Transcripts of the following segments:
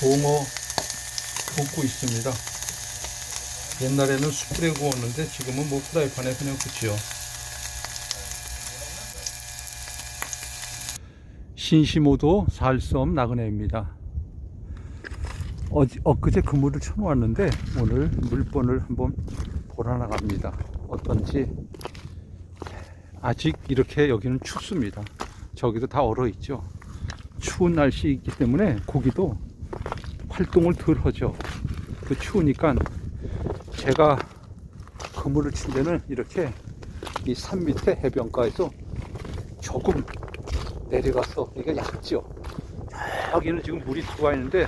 붕어 굽고 있습니다. 옛날에는 숯불에 구웠는데 지금은 뭐 프라이팬에 그냥 굽지요. 신시모도 살섬 나그네입니다. 어제, 엊그제 그물을 쳐놓았는데 오늘 물본을 한번 보러 나갑니다. 어떤지 아직 이렇게 여기는 춥습니다. 저기도 다 얼어 있죠. 추운 날씨이기 때문에 고기도 활동을 덜 하죠. 그 추우니까 제가 그물을 친 데는 이렇게 이 산 밑에 해변가에서 조금 내려가서 이게 얕죠. 여기는 지금 물이 들어와 있는데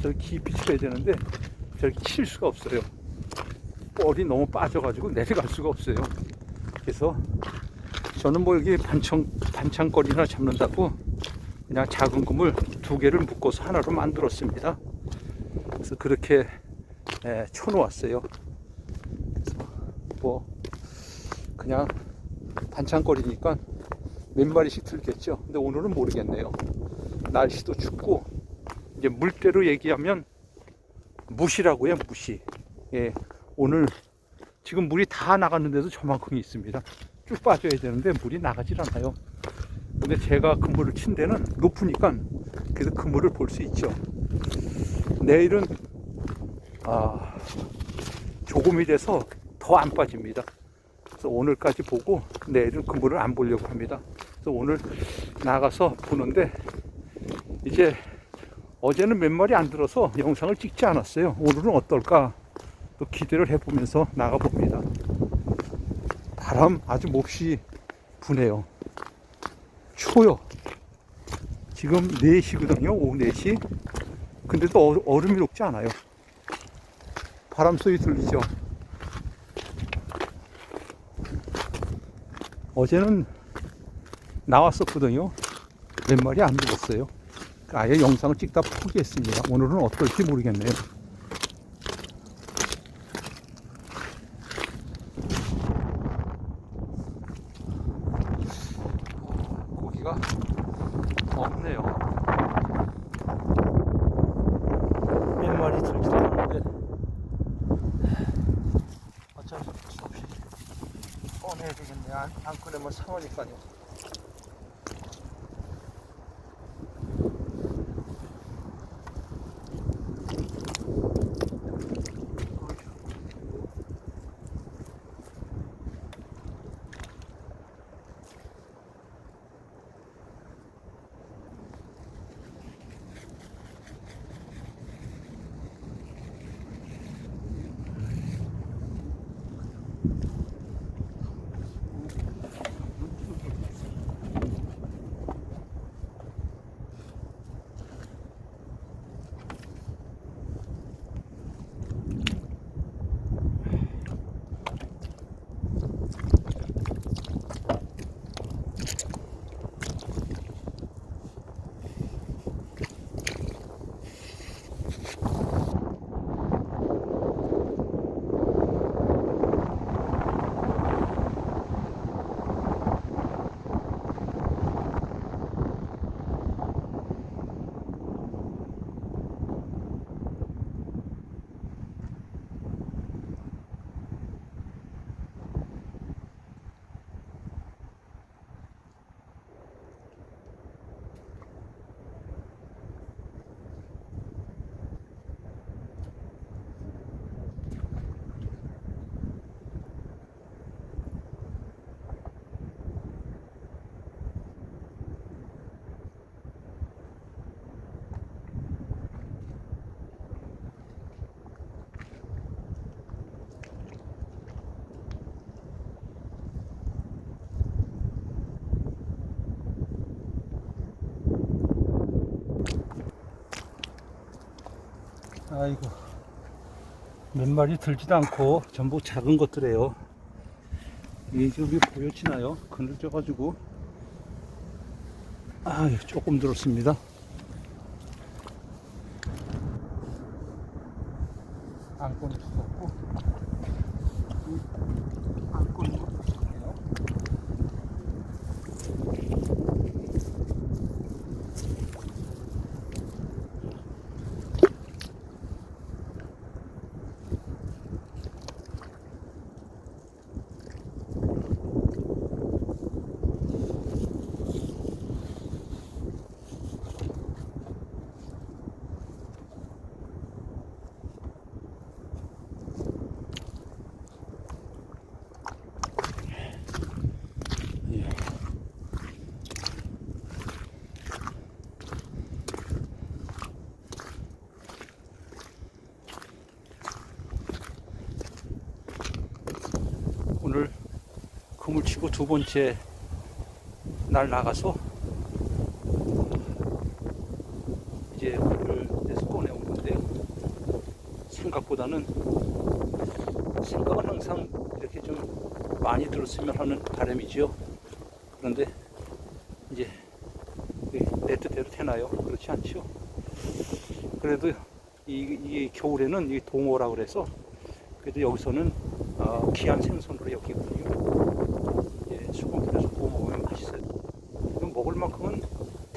저기 깊이 쳐야 되는데 저기 칠 수가 없어요. 뻘이 너무 빠져가지고 내려갈 수가 없어요. 그래서 저는 뭐 여기 반창, 반창거리나 잡는다고 그냥 작은 그물 두 개를 묶어서 하나로 만들었습니다. 그래서 그렇게 예, 쳐놓았어요. 뭐 그냥 반창거리니까 몇 마리씩 들겠죠. 근데 오늘은 모르겠네요. 날씨도 춥고 이제 물때로 얘기하면 무시라고요, 무시. 예, 오늘 지금 물이 다 나갔는데도 저만큼이 있습니다. 쭉 빠져야 되는데 물이 나가질 않아요. 근데 제가 그물을 친 데는 높으니까 그래서 그물을 볼 수 있죠. 내일은 아, 조금이 돼서 더 안 빠집니다. 그래서 오늘까지 보고 내일은 그 물을 안 보려고 합니다. 그래서 오늘 나가서 보는데 이제 어제는 몇 마리 안 들어서 영상을 찍지 않았어요. 오늘은 어떨까 또 기대를 해보면서 나가 봅니다. 바람 아주 몹시 부네요. 추워요. 지금 4시거든요. 오후 4시. 근데도 어- 얼음이 녹지 않아요. 바람 소리 들리죠? 어제는 나왔었거든요. 몇 마리 안 죽었어요. 아예 영상을 찍다 포기했습니다. 오늘은 어떨지 모르겠네요. 고기가 없네요. 몇 마리 들지도 않는데 어쩔 수 없이 꺼내야 안 꺼내면 상하니까요. 아이고. 몇 마리 들지도 않고 전부 작은 것들이에요. 이 저기 보여지나요? 그늘져가지고. 아 조금 들었습니다. 안꼬니 죽었고 마시고 두 번째 날 나가서 이제 물을 내서 꺼내오는데요. 생각보다는 생각은 항상 이렇게 좀 많이 들었으면 하는 바람이죠. 그런데 이제 내 뜻대로 되나요? 그렇지 않죠. 그래도 이, 이 겨울에는 이 동어라 그래서 그래도 여기서는 어, 귀한 생선으로 여기거든요. 예, 수건풀에서 구워 먹으면 맛있어요. 이거 먹을 만큼은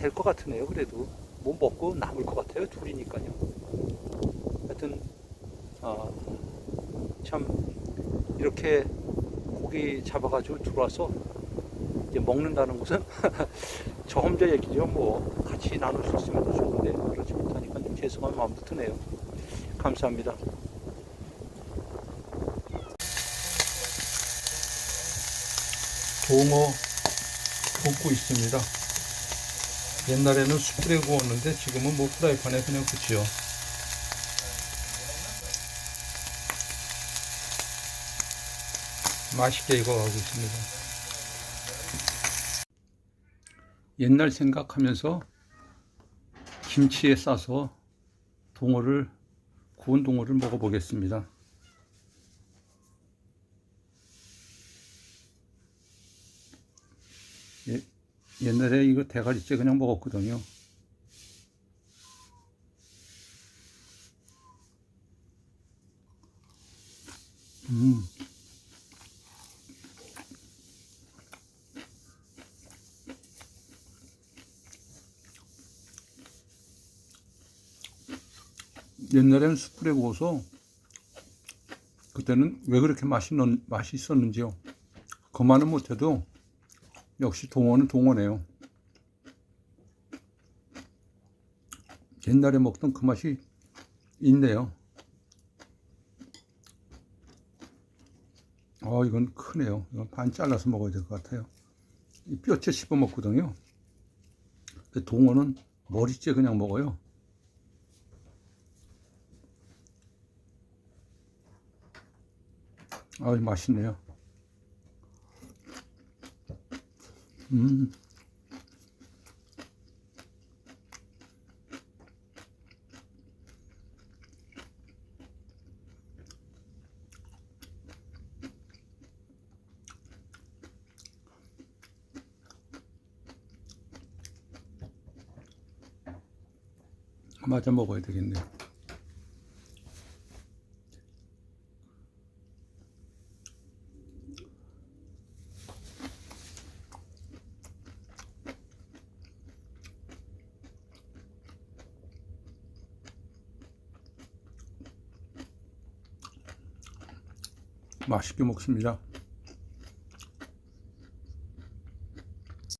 될 것 같으네요. 그래도 뭐 먹고 남을 것 같아요. 둘이니까요. 하여튼 어, 참 이렇게 고기 잡아가지고 들어와서 이제 먹는다는 것은 저 혼자 얘기죠. 뭐 같이 나눌 수 있으면 더 좋은데 그렇지 못하니까 좀 죄송한 마음도 드네요. 감사합니다. 동어 볶고 있습니다. 옛날에는 숯불에 구웠는데 지금은 뭐 프라이팬에 그냥 굽지요. 맛있게 익어가고 있습니다. 옛날 생각하면서 김치에 싸서 동어를 구운 동어를 먹어보겠습니다. 예, 옛날에 이거 대가리째 그냥 먹었거든요. 음. 옛날에는 숯불에 구워서 그때는 왜 그렇게 맛있는, 맛있었는지요. 그만은 못해도 역시 동어는 동어네요. 옛날에 먹던 그 맛이 있네요. 어, 이건 크네요. 이건 반 잘라서 먹어야 될 것 같아요. 이 뼈째 씹어 먹거든요. 동어는 머리째 그냥 먹어요. 아, 맛있네요. 음. 맞아 먹어야 되겠네요. 맛있게 먹습니다.